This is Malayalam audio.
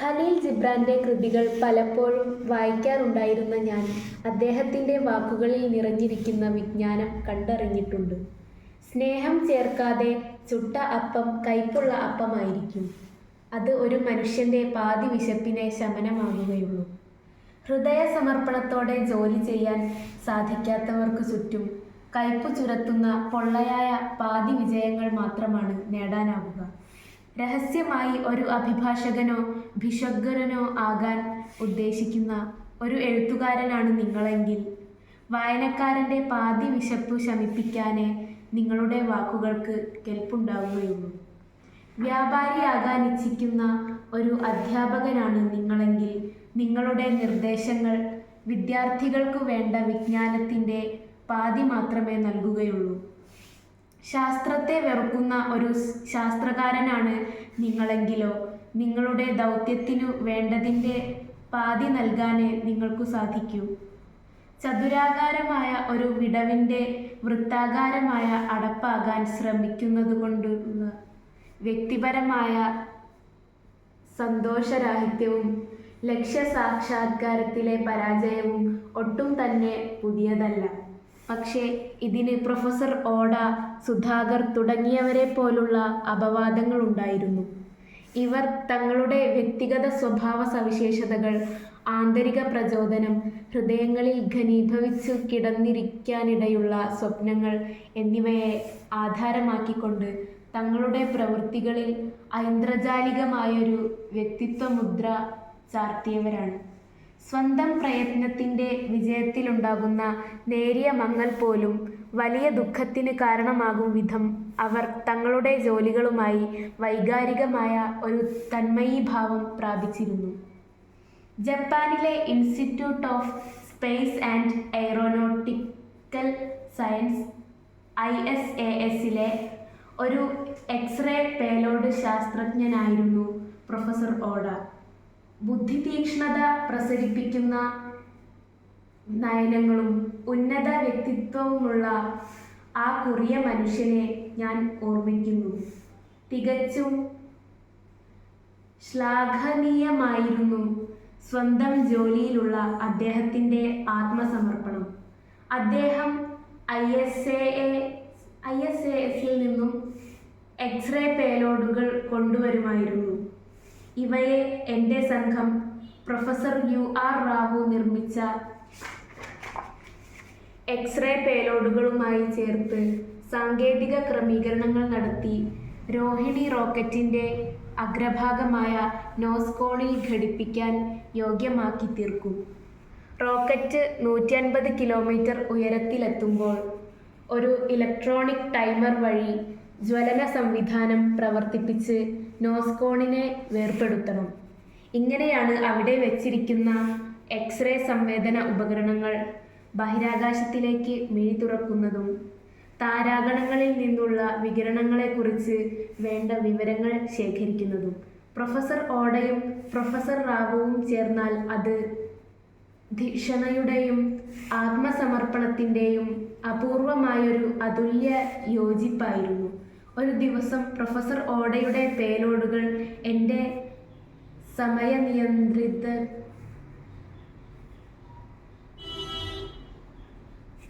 ഖലീൽ ജിബ്രാന്റെ കൃതികൾ പലപ്പോഴും വായിക്കാറുണ്ടായിരുന്ന ഞാൻ അദ്ദേഹത്തിന്റെ വാക്കുകളിൽ നിറഞ്ഞിരിക്കുന്ന വിജ്ഞാനം കണ്ടറിഞ്ഞിട്ടുണ്ട്. സ്നേഹം ചേർക്കാതെ ചുട്ട അപ്പം കയ്പുള്ള അപ്പമായിരിക്കും. അത് ഒരു മനുഷ്യന്റെ പാതി വിശപ്പിനെ ശമനമാകുകയുള്ളൂ ഹൃദയ സമർപ്പണത്തോടെ ജോലി ചെയ്യാൻ സാധിക്കാത്തവർക്ക് ചുറ്റും കയ്പു ചുരത്തുന്ന പൊള്ളയായ പാതി വിജയങ്ങൾ മാത്രമാണ് നേടാനാവുക. രഹസ്യമായി ഒരു അഭിഭാഷകനോ ഭിഷഗ്വരനോ ആകാൻ ഉദ്ദേശിക്കുന്ന ഒരു എഴുത്തുകാരനാണ് നിങ്ങളെങ്കിൽ വായനക്കാരന്റെ പാതി വിശപ്പ് ശമിപ്പിക്കാനേ നിങ്ങളുടെ വാക്കുകൾക്ക് കെൽപ്പുണ്ടാവുകയുള്ളൂ വ്യാപാരിയാകാൻ ഇച്ഛിക്കുന്ന ഒരു അധ്യാപകനാണ് നിങ്ങളെങ്കിൽ നിങ്ങളുടെ നിർദ്ദേശങ്ങൾ വിദ്യാർത്ഥികൾക്ക് വേണ്ട വിജ്ഞാനത്തിന്റെ പാതി മാത്രമേ നൽകുകയുള്ളൂ. ശാസ്ത്രത്തെ വെറുക്കുന്ന ഒരു ശാസ്ത്രകാരനാണ് നിങ്ങളെങ്കിലോ നിങ്ങളുടെ ദൗത്യത്തിനു വേണ്ടതിന്റെ പാതി നൽകാനേ നിങ്ങൾക്കു സാധിക്കൂ. ചതുരാകാരമായ ഒരു വിടവിന്റെ വൃത്താകാരമായ അടപ്പാകാൻ ശ്രമിക്കുന്നതുകൊണ്ടുള്ള വ്യക്തിപരമായ സന്തോഷരാഹിത്യവും ലക്ഷ്യസാക്ഷാത്കാരത്തിലെ പരാജയവും ഒട്ടും തന്നെ പുതിയതല്ല. പക്ഷേ ഇതിന് പ്രൊഫസർ ഓഡ സുധാകർ തുടങ്ങിയവരെ പോലുള്ള അപവാദങ്ങൾ ഉണ്ടായിരുന്നു ഇവർ തങ്ങളുടെ വ്യക്തിഗത സ്വഭാവ സവിശേഷതകൾ ആന്തരിക പ്രചോദനം, ഹൃദയങ്ങളിൽ ഘനീഭവിച്ചു കിടന്നിരിക്കാനിടയുള്ള സ്വപ്നങ്ങൾ എന്നിവയെ ആധാരമാക്കിക്കൊണ്ട് തങ്ങളുടെ പ്രവൃത്തികളിൽ ഐന്ദ്രജാലികമായൊരു വ്യക്തിത്വമുദ്ര ചാർത്തിയവരാണ്. സ്വന്തം പ്രയത്നത്തിന്റെ വിജയത്തിലുണ്ടാകുന്ന നേരിയ മങ്ങൽ പോലും വലിയ ദുഃഖത്തിന് കാരണമാകും വിധം അവർ തങ്ങളുടെ ജോലികളുമായി വൈകാരികമായ ഒരു തന്മയീഭാവം പ്രാപിച്ചിരുന്നു. ജപ്പാനിലെ institute of space and aeronautical science I S A എസിലെ ഒരു എക്സ്റേ പേലോഡ് ശാസ്ത്രജ്ഞനായിരുന്നു പ്രൊഫസർ ഓട. ബുദ്ധിതീക്ഷ്ണത പ്രസരിപ്പിക്കുന്ന നയനങ്ങളും ഉന്നത വ്യക്തിത്വവുമുള്ള ആ കുറിയ മനുഷ്യനെ ഞാൻ ഓർമ്മിക്കുന്നു. തികച്ചും ശ്ലാഘനീയമായിരുന്നു സ്വന്തം ജോലിയിലുള്ള അദ്ദേഹത്തിന്റെ ആത്മസമർപ്പണം. അദ്ദേഹം I S A I S A എസിൽ നിന്നും എക്സ്റേ പേലോഡുകൾ കൊണ്ടുവരുമായിരുന്നു. ഇവയെ എന്റെ സംഘം പ്രൊഫസർ യു ആർ റാവു നിർമ്മിച്ച എക്സ്-റേ പേലോഡുകളുമായി ചേർത്ത് സാങ്കേതിക ക്രമീകരണങ്ങൾ നടത്തി രോഹിണി റോക്കറ്റിന്റെ അഗ്രഭാഗമായ നോസ്കോണിൽ ഘടിപ്പിക്കാൻ യോഗ്യമാക്കി തീർക്കും. റോക്കറ്റ് നൂറ്റൻപത് കിലോമീറ്റർ ഉയരത്തിലെത്തുമ്പോൾ ഒരു ഇലക്ട്രോണിക് ടൈമർ വഴി ജ്വലനസംവിധാനം പ്രവർത്തിപ്പിച്ച് നോസ്കോണിനെ വേർപ്പെടുത്തണം. ഇങ്ങനെയാണ് അവിടെ വെച്ചിരിക്കുന്ന എക്സ്-റേ സംവേദന ഉപകരണങ്ങൾ ബഹിരാകാശത്തിലേക്ക് മിഴി തുറക്കുന്നതും താരാഗണങ്ങളിൽ നിന്നുള്ള വികിരണങ്ങളെക്കുറിച്ച് വേണ്ട വിവരങ്ങൾ ശേഖരിക്കുന്നതും. പ്രൊഫസർ ഓടയും പ്രൊഫസർ റാവുവും ചേർന്നാൽ അത് ധിഷണയുടെയും ആത്മസമർപ്പണത്തിന്റെയും അപൂർവമായൊരു അതുല്യ യോജിപ്പായിരുന്നു. ഒരു ദിവസം പ്രൊഫസർ ഓടയുടെ പേലോഡുകൾ എന്റെ സമയനിയന്ത്രിത